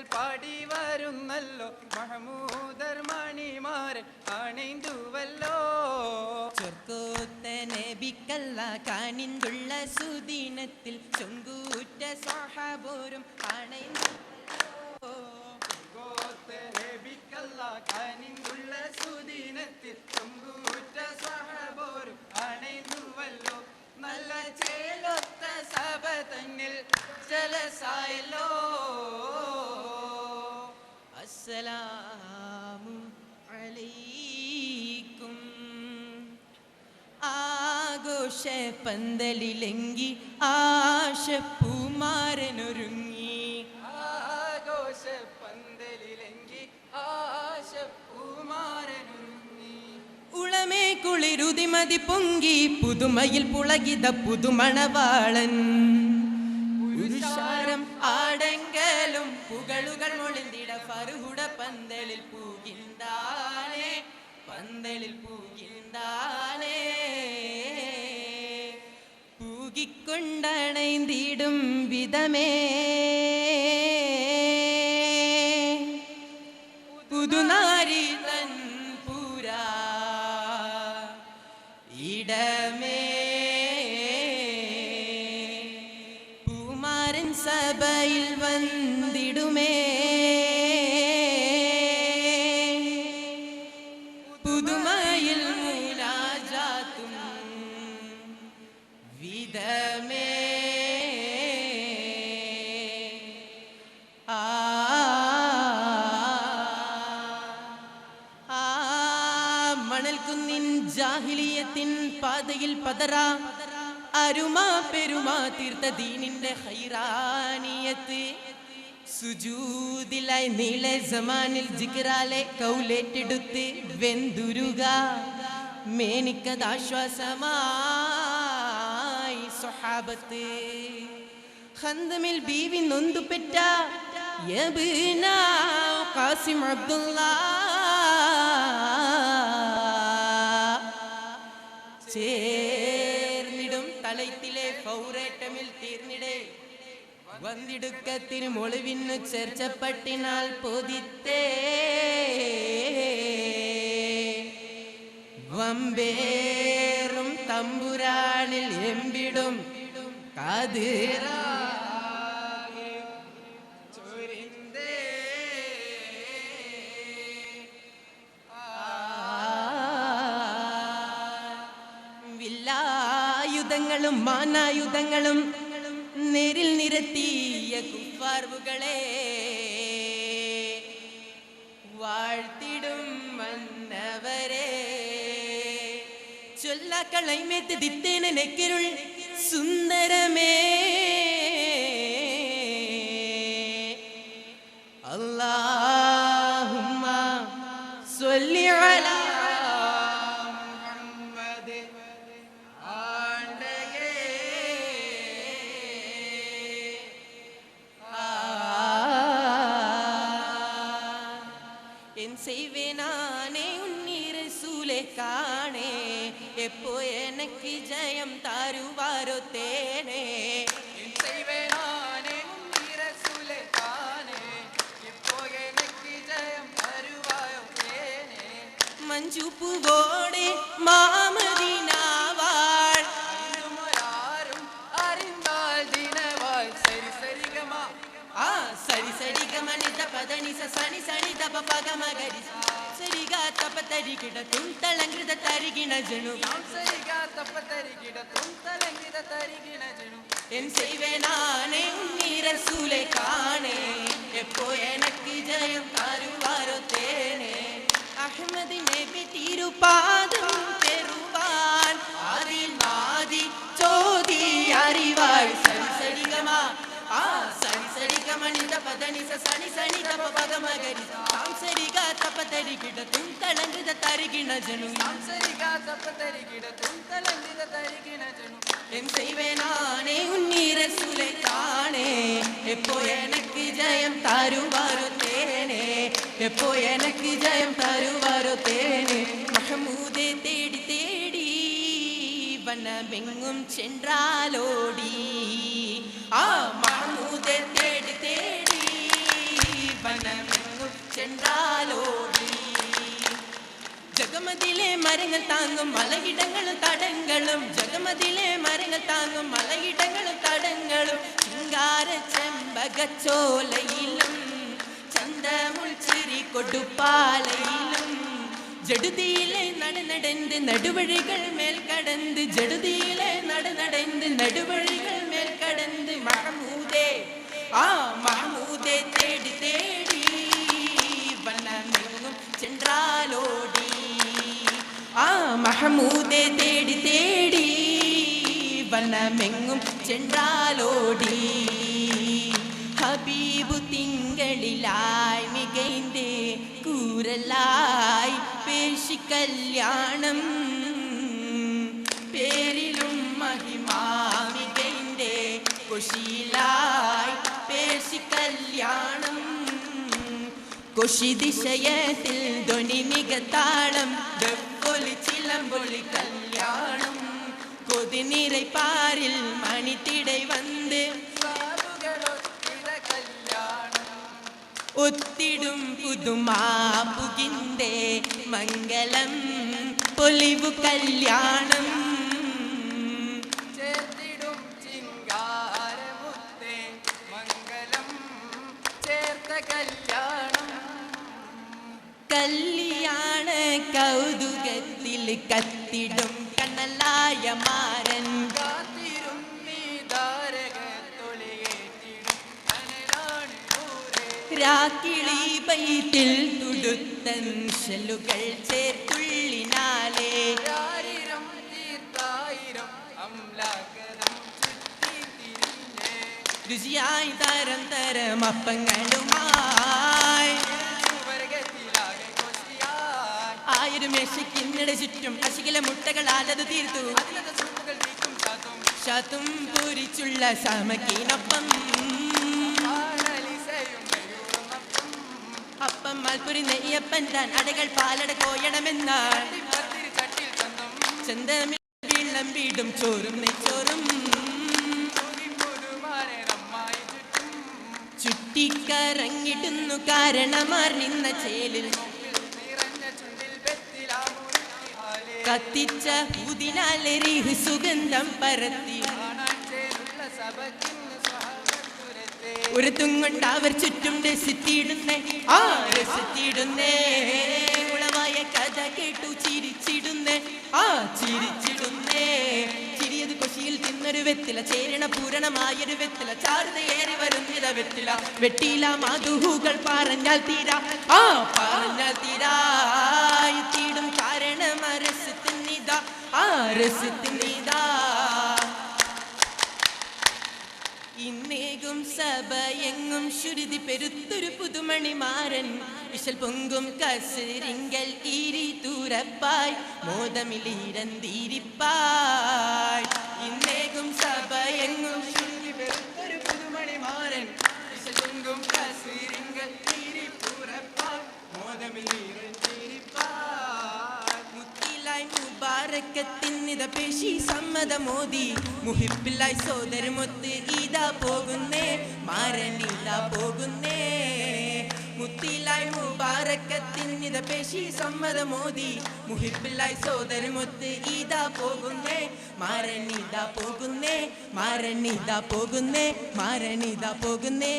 പാടി വരുന്നല്ലോ. മഹമൂദർ മണിമാരൻ അണിന്തുവല്ലോ. ചൊർക്കൂത്തനബിക്കല്ല കാണിന്തുള്ള സുദിനത്തിൽ ചൊങ്കൂറ്റ സഹബോരും അണൈന്തു അലൈക്കും ആഘോഷ പന്തലിലെങ്കി ആശ പൂമാരനൊരുങ്ങി ആഘോഷ പന്തലിലെങ്കി ആശ പൂമാരനൊരുങ്ങി ഉളമേ കുളിരുതിമതി പൊങ്കി പുതുമയിൽ പുളകിത പുതുമണവാളൻ. പുരുഷാരം ആടെങ്കലും പുകളുകൾ മൊളിന്തിട ഫറുഹുട പന്തലിൽ പന്തലിൽ പൂകിണ്ടാലേ. പൂകിക്കൊണ്ടണൈന്തിടും വിധമേ. പുതുനാരി തൻ പൂരാ ഇടമേ. പൂമാരൻ സഭയിൽ വന്നിടുമേ. ജാഹിലിയത്തിൻ പാതയിൽ പതറാ. അരുമാ പെരുമാ തീർത്ത ദീനിന്റെ ഹൈറാനിയത്ത്. സുജൂതിലായി നീളെ സമാനിൽ ജിഗ്രാലെ കൗലേറ്റെടുത്ത് വെന്തുരുക. മേനിക്കതാശ്വാസമായി സ്വഹാബത്ത്. ഹന്തമിൽ ബീവി നൊന്തുപെറ്റ. യബ്ന അബ്ദുള്ള ചേർന്നിടും തലയത്തിലെ പൗരേറ്റമിൽ തീർന്നിടേ വന്തിടുക്കത്തിന് മൊളിവിന്നു ചേർച്ചപ്പട്ടിനാൽ പൊതിത്തേ വമ്പേറും തമ്പുരാനിൽ എമ്പിടും കതിരാ വില്ലായുധങ്ങളും മാനായുധങ്ങളും നേരിൽ നിരത്തിയ കുഫാർവുകളെ വാഴ്ത്തിടും വന്നവരെ. ചൊല്ലാക്കളൈമേത്ത് ദിത്തേന നെക്കിരുൾ സുന്ദരമേ செய்வேனானே உன்னீர் சூலே காணே எப்போ எனக்கு ஜெயம் தாருவாரோ தேனே என் செய்வேனானே പദനി സനി സനി തപ പദ മകരി സരിഗ തപ തരികിട തുന്തളങ്കൃത തരികിണ ജണു സരിഗ തപ തരികിട തുന്തളങ്കൃത തരികിണ ജണു എൻ ചെയ്വേ നാനേ ഉണ്ണീര സൂലെ കാണേ. എപ്പോ എനക്ക് ജയം തരുവാരോ തേനേ. അഹമ്മദ് നബി തിരുപാദം சரிகமா நித பதனி சனி சனி தப பகமகரி தாம் சரிகா தப்ப தரிகிட துந்தளங்குத தருகின ஜனு நாம் சரிகா தப்ப தரிகிட துந்தலங்கித தரிகின ஜனு என் செய்வேனானே உன்னீர சுலை தானே எப்போ எனக்கு ஜெயம் தருவாரோ தேனே எப்போ எனக்கு ஜெயம் தருவாரோ தேனே மஹமூதே தேடி தேடி வனமெங்கும் சென்றாலோடி மரங்கள் தாங்கும் மலையிடங்களும் தடங்களும். ஜெகமதியிலே மரங்கள் தாங்கும் மலையிடங்களும் தடங்களும். சிங்கார செம்பகச்சோலையிலும் சந்தமுள் சிறி கொடுப்பாலையிலும். ஜடுதியிலே நடநடைந்து நடுவழிகள் மேல் கடந்து ஜடுதியிலே நடநடைந்து நடுவழிகள் மேல் கடந்து. மகமூதே ஆ மகமூதே தேடி தேடி മഹമൂദെ തേടി തേടി വനമെങ്ങും ചെണ്ടാലോടി. ഹബീബു തിങ്കളിലായി മികൈന്തേ കൂരലായി പേശി കല്യാണം. പേരിലും മഹിമാമികൈന്തേ കുശിലായി പേശി കല്യാണം. കൊശി ദിശയത്തിൽ ധ്വനി മികത്താളം அன்பொழி கல்யாணம். கொதிநீரை பாரில் மணித்திடை வந்து ஒத்திடும் புதுமா புகிந்தே மங்களம். பொலிவு கல்யாணம். കത്തിടും കണ്ണലായ മാരൻ. രാക്കിളി പൈറ്റിൽ തുടുത്തൻ ശലുകൾ ചേർത്തുള്ളിനാലേ. ആയിരം തീർത്തായിരം അംലാകരം ചുറ്റി തിരിഞ്ഞേ. രുചിയായി തരം തരം അപ്പങ്ങളുമായി ആയിരം മേശയ്ക്കിന്നട ചുറ്റും മുട്ടകൾ മുട്ടകളാലത് തീർത്തു. ശതും പൂരിച്ചുള്ള സമക്കീനൊപ്പം അപ്പം മൽപുരി നെയ്യപ്പൻ താൻ അടകൾ പാലട കോയണമെന്നാൽ ചന്തമിൽ വീടും ചോറും നമ്മായി ചുറ്റിക്കറങ്ങിടുന്നു കാരണമാർ നിന്ന ചേലിൽ. കത്തിച്ച എരിഹ് സുഗന്ധം പരത്തി. ഒരു തുങ്ങൊണ്ട് അവർ ചുറ്റും രസിത്തിടുന്നേ ആ രസിത്തിടുന്നേ ഉളവായ കഥ കേട്ടു ചിരിച്ചിടുന്നേ. ആ ചിരിച്ചിടുന്നേ. ചിരിയത് കൊശിയിൽ തിന്നൊരു വെത്തില ചേരണ പൂരണമായൊരു വെത്തില ചാരുതയേറി വരുന്നിത വെത്തില വെട്ടിയില മാതുഹൂകൾ പറഞ്ഞാൽ തീരാ. ആ പറഞ്ഞാൽ തീരാ. തീടും രസത്തിനിതാ ഇന്നേകും സഭയെങ്ങും ശുരുതി പെരുത്തൊരു പുതുമണിമാരൻ. വിശൽ പൊങ്കും കസരിങ്കൽ ഈരി തൂരപ്പായ്. മോദമിലീരന്തീരിപ്പായ്. മുബാരക്കത്തിന്നിത പേശി സമ്മതമോദി മുഹിപ്പിലായി സോദരമൊത്ത് ഈദാ പോകുന്നേ മാരനിതാ പോകുന്നേ. മുത്തിലായി മുബാരക്കത്തിന്നിത പേശി സമ്മതമോദി മുഹിപ്പിലായി സോദരമൊത്ത് ഈദാ പോകുന്നേ മാരനിതാ പോകുന്നേ മാരനിതാ പോകുന്നേ മാരനിതാ പോകുന്നേ.